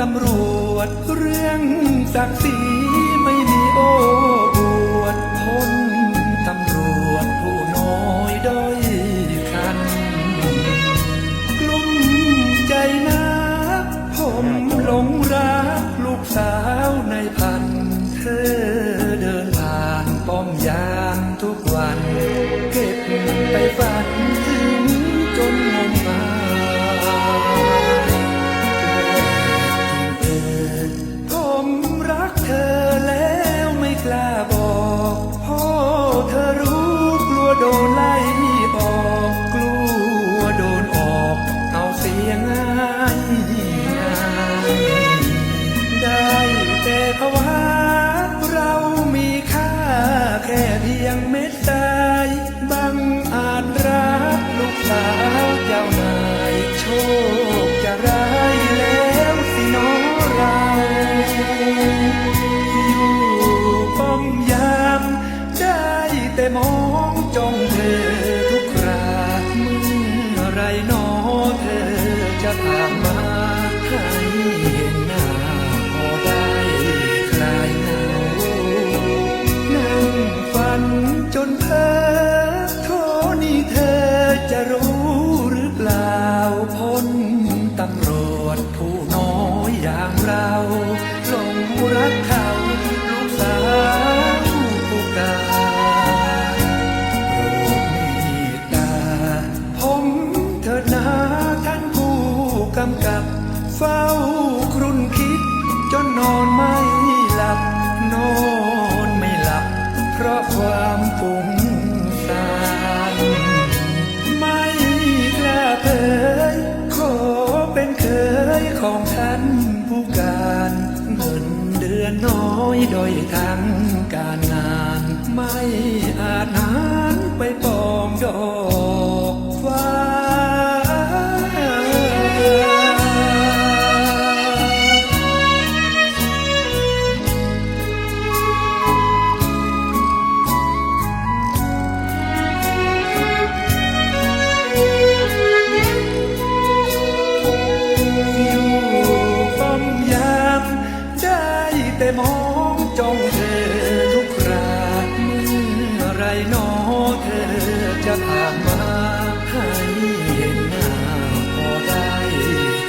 ตำรวจเรื่องศักดิ์ศรีไม่มีโอ้อวดทน จะผ่านมาให้เห็นหน้าพอได้คลายเหงานั่งฝันจนเพ้อาครุ่นคิด จนนอนไม่หลับ นอนไม่หลับ เพราะความฟุ้งซ่านไม่กล้าเผยขอเป็นเคยของท่านผู้การเงินเดือนน้อยโดยทั้งการงาน ไม่อาจหารไปปองดอก แต่มองจ้องเธอทุกคราเมื่อไรหนอเธอจะผ่านมาให้เห็นหน้าพอได้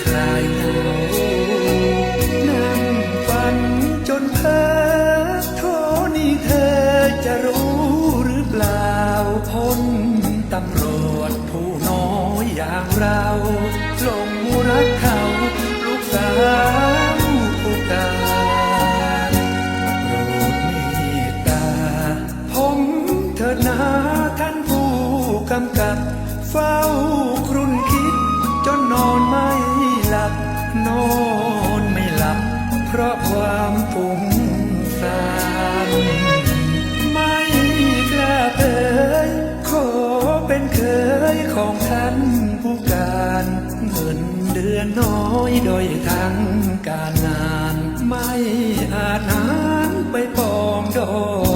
คลายเหงานั่งฝันจนเพ้อโทนี่เธอจะรู้หรือเปล่าพ้นตำรวจผู้น้อยอย่างเราหลงรักเขาลูกสาวผู้กา เพราะความฟุ้งซ่านไม่กล้าเผยขอเป็นเคยของท่านผู้การเงินเดือนน้อยโดยทั้งการงาน ไม่อาจนารไปปองดอง